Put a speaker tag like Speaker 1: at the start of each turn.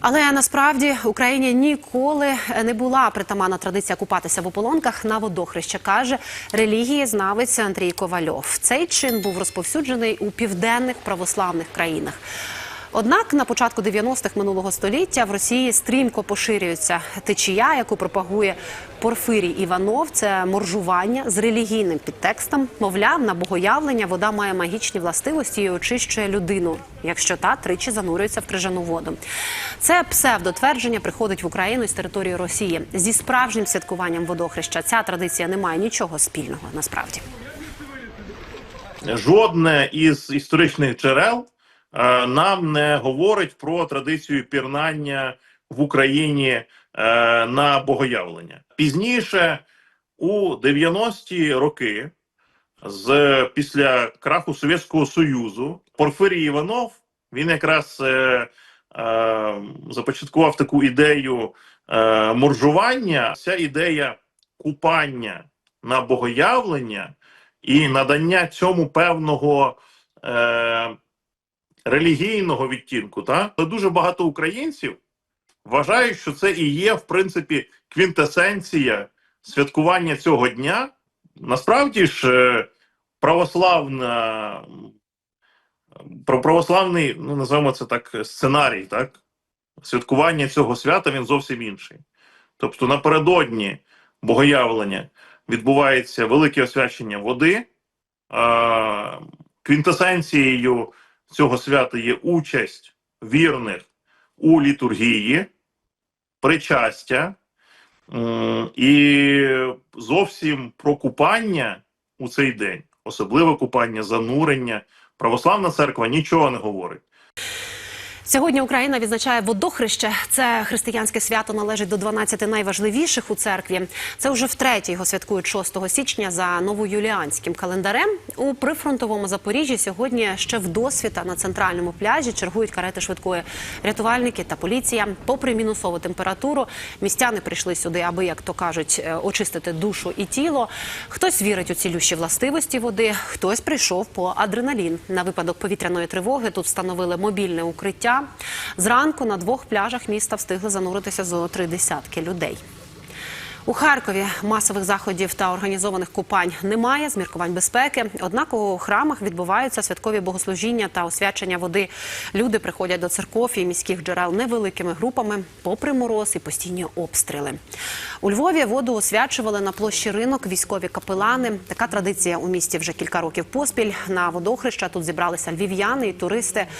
Speaker 1: Але насправді Україні ніколи не була притаманна традиція купатися в ополонках на водохреща, каже релігії знавець Андрій Ковальов. Цей чин був розповсюджений у південних православних країнах. Однак на початку 90-х минулого століття в Росії стрімко поширюється течія, яку пропагує Порфирій Іванов. Це моржування з релігійним підтекстом. Мовляв, на богоявлення вода має магічні властивості і очищує людину, якщо та тричі занурюється в крижану воду. Це псевдотвердження приходить в Україну з території Росії. Зі справжнім святкуванням водохреща ця традиція не має нічого спільного насправді.
Speaker 2: жодне із історичних джерел нам не говорить про традицію пірнання в Україні е, на богоявлення. Пізніше, у 90-ті роки, з після краху Совєтського Союзу, Порфирій Іванов він якраз е, е, започаткував таку ідею е, моржування. Ця ідея купання на богоявлення і надання цьому певного е, релігійного відтінку. Та? Але дуже багато українців вважають, що це і є, в принципі, квінтесенція святкування цього дня. Насправді ж, е, православна, православний, ну називаємо це так, сценарій, так? Святкування цього свята він зовсім інший. Тобто напередодні богоявлення відбувається велике освячення води. Квінтесенцією цього свята є участь вірних у літургії, причастя і зовсім про купання у цей день, особливе купання, занурення. Православна церква нічого не говорить.
Speaker 1: Сьогодні Україна відзначає водохреще. Це християнське свято належить до 12 найважливіших у церкві. Це вже втретє його святкують 6 січня за новоюліанським календарем. У прифронтовому Запоріжжі сьогодні ще в досвіта на центральному пляжі чергують карети швидкої рятувальники та поліція. Попри мінусову температуру, містяни прийшли сюди, аби, як то кажуть, е, очистити душу і тіло. Хтось вірить у цілющі властивості води, хтось прийшов по адреналін. На випадок повітряної тривоги тут встановили мобільне укриття. Зранку на двох пляжах міста встигли зануритися зо три десятки людей. У Харкові масових заходів та організованих купань немає з міркувань безпеки. Однак у храмах відбуваються святкові богослужіння та освячення води. Люди приходять до церков і міських джерел невеликими групами, попри мороз і постійні обстріли. У Львові воду освячували на площі ринок військові капелани. Така традиція у місті вже кілька років поспіль. На водохреща тут зібралися львів'яни і туристи.